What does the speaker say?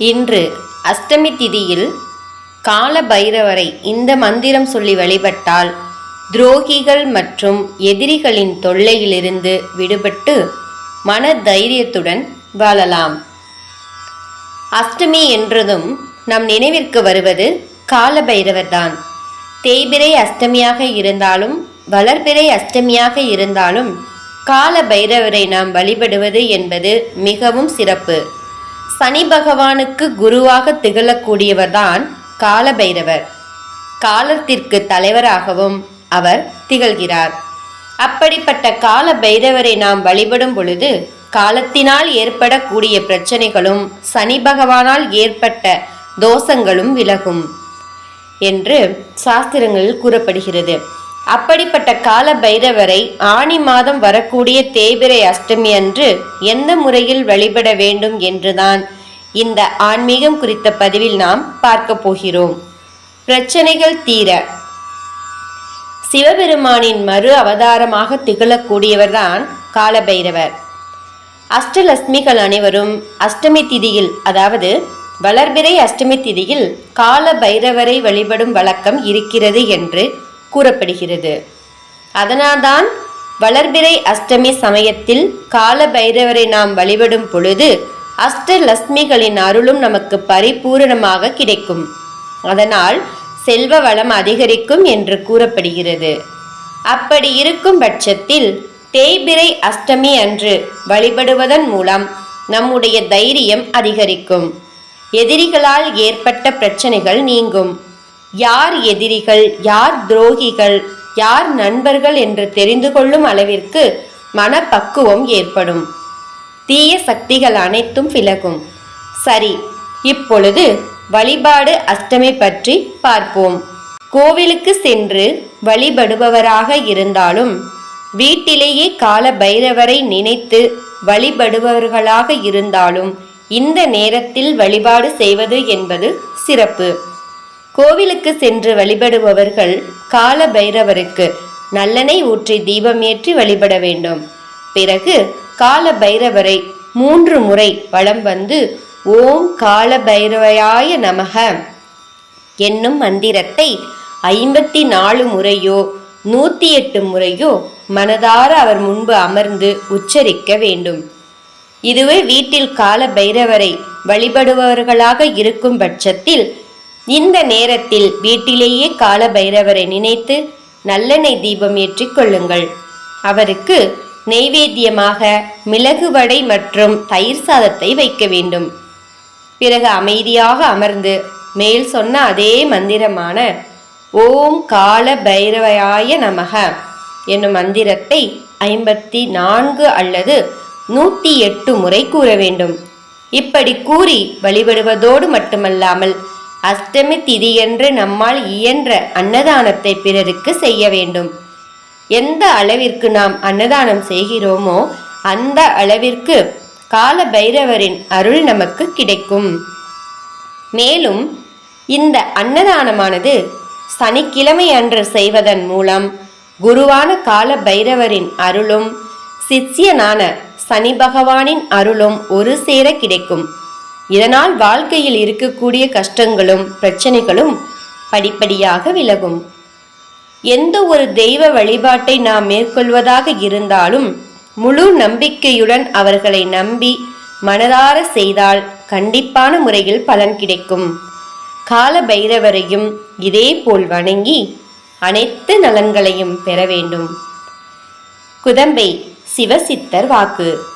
இன்று அஷ்டமி திதியில் கால பைரவரை இந்த மந்திரம் சொல்லி வழிபட்டால் துரோகிகள் மற்றும் எதிரிகளின் தொல்லையிலிருந்து விடுபட்டு மன தைரியத்துடன் வாழலாம். அஷ்டமி என்றதும் நம் நினைவிற்கு வருவது கால பைரவர்தான் தேய்பிரை அஷ்டமியாக இருந்தாலும் வளர்பிறை அஷ்டமியாக இருந்தாலும் கால பைரவரை நாம் வழிபடுவது என்பது மிகவும் சிறப்பு. சனி பகவானுக்கு குருவாக திகழக்கூடியவர்தான் கால பைரவர் காலத்திற்கு தலைவராகவும் அவர் திகழ்கிறார். அப்படிப்பட்ட கால பைரவரை நாம் வழிபடும் பொழுது காலத்தினால் ஏற்படக்கூடிய பிரச்சனைகளும் சனி பகவானால் ஏற்பட்ட தோஷங்களும் விலகும் என்று சாஸ்திரங்களில் கூறப்படுகிறது. அப்படிப்பட்ட கால பைரவரை ஆணி மாதம் வரக்கூடிய தேய்பிரை அஷ்டமி அன்று எந்த முறையில் வழிபட வேண்டும் என்றுதான் இந்த ஆன்மீகம் குறித்த பதிவில் நாம் பார்க்க போகிறோம். பிரச்சனைகள் தீர. சிவபெருமானின் மறு அவதாரமாக திகழக்கூடியவர்தான் காலபைரவர். அஷ்டலட்சுமிகள் அனைவரும் அஷ்டமி திதியில் அதாவது வளர்பிறை அஷ்டமி திதியில் கால பைரவரை வழிபடும் வழக்கம் இருக்கிறது என்று கூறப்படுகிறது. அதனால்தான் வளர்பிறை அஷ்டமி சமயத்தில் கால பைரவரை நாம் வழிபடும் பொழுது அஷ்டலட்சுமிகளின் அருளும் நமக்கு பரிபூரணமாக கிடைக்கும். அதனால் செல்வ வளம் அதிகரிக்கும் என்று கூறப்படுகிறது. அப்படி இருக்கும் பட்சத்தில் தேய்பிறை அஷ்டமி அன்று வழிபடுவதன் மூலம் நம்முடைய தைரியம் அதிகரிக்கும். எதிரிகளால் ஏற்பட்ட பிரச்சனைகள் நீங்கும். யார் எதிரிகள் யார் துரோகிகள் யார் நண்பர்கள் என்று தெரிந்து கொள்ளும் அளவிற்கு மனப்பக்குவம் ஏற்படும். தீய சக்திகள் அனைத்தும் விலகும். சரி இப்பொழுது வழிபாடு அஷ்டமி பற்றி பார்ப்போம். கோவிலுக்கு சென்று வழிபடுபவராக இருந்தாலும் வீட்டிலேயே கால பைரவரை நினைத்து வழிபடுபவர்களாக இருந்தாலும் இந்த நேரத்தில் வழிபாடு செய்வது என்பது சிறப்பு. கோவிலுக்கு சென்று வழிபடுபவர்கள் கால பைரவருக்கு நல்லெண்ணெய் ஊற்றி தீபம் ஏற்றி வழிபட வேண்டும். பிறகு கால பைரவரை மூன்று முறை வலம் வந்து ஓம் கால பைரவயாய நமக. என்னும் மந்திரத்தை ஐம்பத்தி நாலு முறையோ நூற்றி எட்டு முறையோ மனதார அவர் முன்பு அமர்ந்து உச்சரிக்க வேண்டும். இதுவே வீட்டில் கால பைரவரை வழிபடுபவர்களாக இருக்கும் பட்சத்தில் இந்த நேரத்தில் வீட்டிலேயே கால பைரவரை நினைத்து நல்லெண்ணெய் தீபம் ஏற்றிக் கொள்ளுங்கள். அவருக்கு நெய்வேத்தியமாக மிளகு வடை மற்றும் தயிர் சாதத்தை வைக்க வேண்டும். பிறகு அமைதியாக அமர்ந்து மேல் சொன்ன அதே மந்திரமான ஓம் கால பைரவயாய நமக என்னும் மந்திரத்தை ஐம்பத்தி நான்கு அல்லது நூற்றி எட்டு முறை கூற வேண்டும். இப்படி கூறி வழிபடுவதோடு மட்டுமல்லாமல் அஷ்டமி திதியன்று நம்மால் இயன்ற அன்னதானத்தை பிறருக்கு செய்ய வேண்டும். எந்த அளவிற்கு நாம் அன்னதானம் செய்கிறோமோ அந்த அளவிற்கு கால பைரவரின் அருள் நமக்கு கிடைக்கும். மேலும் இந்த அன்னதானமானது சனிக்கிழமை அன்று செய்வதன் மூலம் குருவான கால பைரவரின் அருளும் சிஷ்யனான சனி பகவானின் அருளும் ஒரு சேர கிடைக்கும். இதனால் வாழ்க்கையில் இருக்கக்கூடிய கஷ்டங்களும் பிரச்சனைகளும் படிப்படியாக விலகும். எந்த ஒரு தெய்வ வழிபாட்டை நாம் மேற்கொள்வதாக இருந்தாலும் முழு நம்பிக்கையுடன் அவர்களை நம்பி மனதார செய்தால் கண்டிப்பான முறையில் பலன் கிடைக்கும். கால பைரவரையும் இதே போல் வணங்கி அனைத்து நலன்களையும் பெற வேண்டும். குதம்பை சிவசித்தர் வாக்கு.